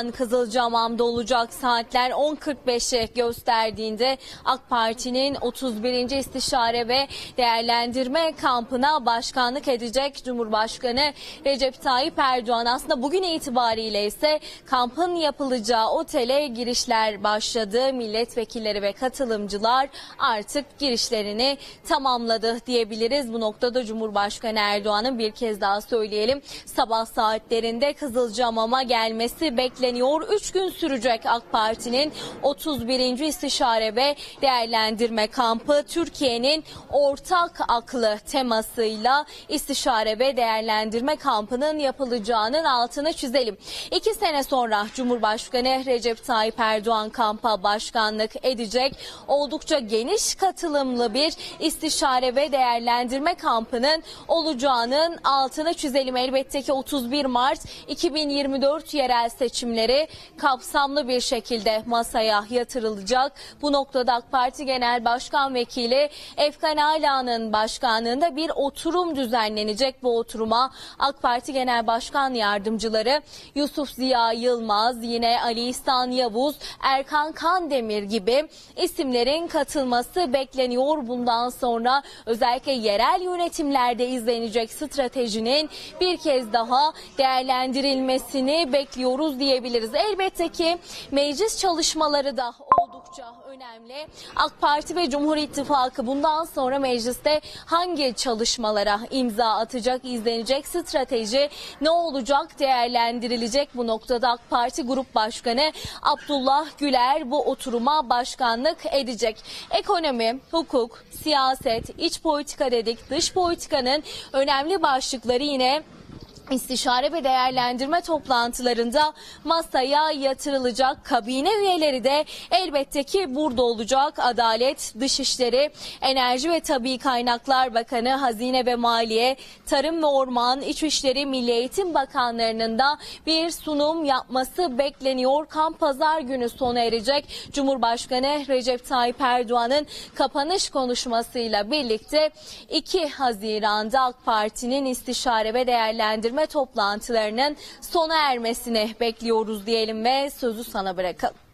an Kızılcahamam'da olacak saatler 10.45'i gösterdiğinde AK Parti'nin 31. istişare ve değerlendirme kampına başkanlık edecek Cumhurbaşkanı Recep Tayyip Erdoğan. Aslında bugün itibariyle ise kampın yapılacağı otele girişler başladı. Milletvekilleri ve katılımcılar artık girişlerini tamamladı diyebiliriz. Bu noktada Cumhurbaşkanı Erdoğan'ın bir kez daha söyleyelim. Sabah saatlerinde Kızılcahamam'a gelmesi bekleniyor. 3 gün sürecek AK Parti'nin 31. istişare ve değerlendirme kampı Türkiye'nin ortak aklı temasıyla istişare ve değerlendirme kampının yapılacağının altını çizelim. İki sene sonra Cumhurbaşkanı Recep Tayyip Erdoğan kampa başkanlık edecek. Oldukça geniş katılımlı bir istişare ve değerlendirme kampının olacağının altını çizelim. Elbette ki 31 Mart 2024 yerel seçimleri kapsamlı bir şekilde masaya yatırılacak. Bu noktada AK Parti Genel Başkan Vekili Efkan Ala'nın başkanlığında bir oturum düzenlenecek. Bu oturuma AK Parti Genel Başkan Yardımcıları Yusuf Ziya Yılmaz, yine Ali İhsan Yavuz, Erkan Kandemir gibi isimlerin katılması bekleniyor. Bundan sonra özellikle yerel yönetimlerde izlenecek stratejinin bir kez daha değerlendirilmesini bekliyoruz diyebiliriz. Elbette ki meclis çalışmaları da oldukça önemli. AK Parti ve Cumhur İttifakı bundan sonra mecliste hangi çalışmalara imza atacak, izlenecek strateji ne olacak değerlendirilecek bu noktada AK Parti Grup Başkanı Abdullah Güler bu oturuma başkanlık edecek. Ekonomi, hukuk, siyaset, iç politika dedik, dış politikanın önemli başlıkları yine İstişare ve değerlendirme toplantılarında masaya yatırılacak kabine üyeleri de elbette ki burada olacak. Adalet, Dışişleri, Enerji ve Tabii Kaynaklar Bakanı, Hazine ve Maliye, Tarım ve Orman, İçişleri, Milli Eğitim Bakanlarının da bir sunum yapması bekleniyor. Kamp pazar günü sona erecek. Cumhurbaşkanı Recep Tayyip Erdoğan'ın kapanış konuşmasıyla birlikte 2 Haziran'da AK Parti'nin istişare ve toplantılarının sona ermesini bekliyoruz diyelim ve sözü sana bırakalım.